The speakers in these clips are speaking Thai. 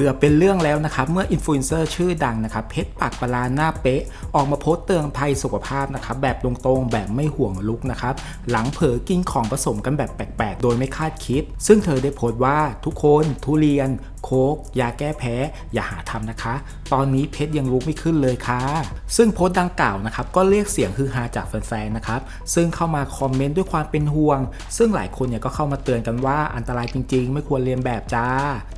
เกือบเป็นเรื่องแล้วนะครับ เมื่ออินฟลูเอนเซอร์ชื่อดังนะครับ เพชรปากปลาหน้าเป๊ะ ออกมาโพสต์เตือนภัยสุขภาพนะครับ แบบตรงๆ แบบไม่ห่วงลุกนะครับ หลังเผลอกินของผสมกันแบบแปลกๆ โดยไม่คาดคิด ซึ่งเธอได้โพสต์ว่าทุกคนทุเรียน ค้กยาแก้แพ้ อย่าหาทำนะคะ ตอนนี้เพชรยังลุกไม่ขึ้นเลยค่ะ ซึ่งโพสต์ดังกล่าวนะครับก็เรียกเสียงฮือฮาจากแฟนๆนะครับซึ่งเข้ามาคอมเมนต์ด้วยความเป็นห่วง ซึ่งหลายคนเนี่ยก็เข้ามาเตือนกันว่าอันตรายจริง ๆ ไม่ควรเรียนแบบจ้า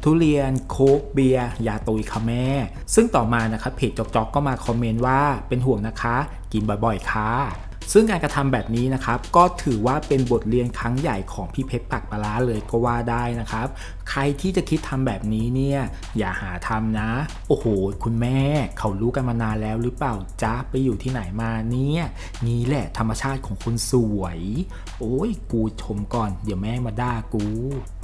ทุเรียนโค้กเบียร์ยาตุยค่ะแม่ ซึ่งต่อมานะครับเพจจอกจอกก็มาคอมเมนต์ว่าเป็นห่วงนะคะ กินบ่อยๆค่ะ ซึ่งการกระทำแบบนี้นะครับ ก็ถือว่าเป็นบทเรียนครั้งใหญ่ของพี่เพชรปักปลาร้าเลยก็ว่าได้นะครับ ใครที่จะคิดทำแบบนี้เนี่ย อย่าหาทำนะ โอ้โห คุณแม่เขารู้กันมานานแล้วหรือเปล่าจ๊ะไปอยู่ที่ไหนมาเนี่ยนี่แหละธรรมชาติของคนสวย โอ้ยกูชมก่อน เดี๋ยวแม่มาด่ากู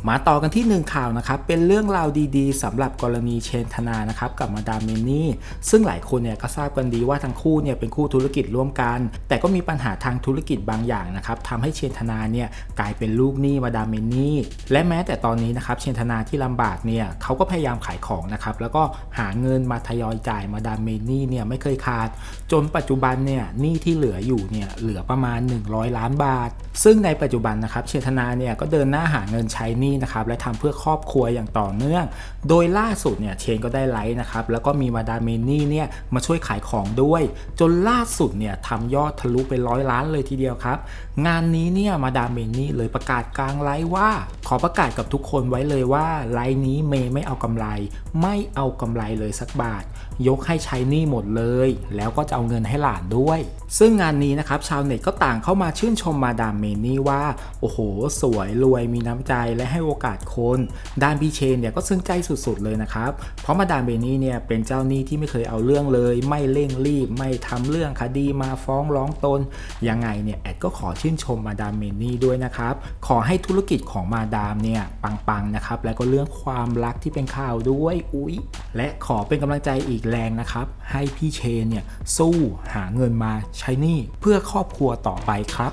มาต่อกันที่หนึ่งข่าวนะครับ เป็นเรื่องราวดีๆสำหรับกรณีเชนธนานะครับกับมาดามเมนี่ ซึ่งหลายคนเนี่ยก็ทราบกันดีว่าทั้งคู่เนี่ยเป็นคู่ธุรกิจร่วมกัน แต่ก็มีปัญหาทางธุรกิจบางอย่างนะครับทำให้เชนธนาเนี่ยกลายเป็นลูกหนี้มาดามเมนี่ และแม้แต่ตอนนี้นะครับเชนธนาที่ลำบากเนี่ยเขาก็พยายามขายของนะครับแล้วก็หาเงินมาทยอยจ่ายมาดามเมนี่เนี่ยไม่เคยขาด จนปัจจุบันเนี่ยหนี้ที่เหลืออยู่เนี่ยเหลือประมาณ 100 ล้านบาท ซึ่งในปัจจุบันนะครับเชนธนาเนี่ยก็เดินหน้าหาเงินใช้หนี้นะครับและทำเพื่อครอบครัวอย่างต่อเนื่อง โดยล่าสุดเนี่ยเชนก็ได้ไลฟ์นะครับแล้วก็มีมาดามเมนี่เนี่ยมาช่วยขายของด้วย จนล่าสุดเนี่ยทำยอดทะลุไปร้อยล้านเลยทีเดียวครับ งานนี้เนี่ยมาดามเมนี่เลยประกาศกลางไลฟ์ว่า ขอประกาศกับทุกคนไว้เลยว่าไลฟ์นี้เมย์ไม่เอากำไร ไม่เอากำไรเลยสักบาท ยกให้ใช้นี้หมดเลย แล้วก็จะเอาเงินให้หลานด้วย ซึ่งงานนี้นะครับชาวเน็ตก็ต่างเข้ามาชื่นชมมาดามเมนี่ว่า โอ้โห สวยรวยมีน้ำใจและให้โอกาสคนดานพีเชนเนี่ยก็ซึ้งใจสุดๆเลยนะครับ เพราะมาดามเมนี่เนี่ยเป็นเจ้าหนี้ที่ไม่เคยเอาเรื่องเลย ไม่เร่งรีบ ไม่ทำเรื่องคดีมาฟ้องร้องตน ยังไงเนี่ยแอดก็ขอชื่นชมมาดามเมนี่ด้วยนะครับ ขอให้ธุรกิจของมาดามเนี่ยปังๆนะครับ และก็เรื่องความรักที่เป็นข่าวด้วย อุ๊ย และขอเป็นกำลังใจอีกแรงนะครับ ให้พี่เชนเนี่ยสู้หาเงินมาใช้หนี้เพื่อครอบครัวต่อไปครับ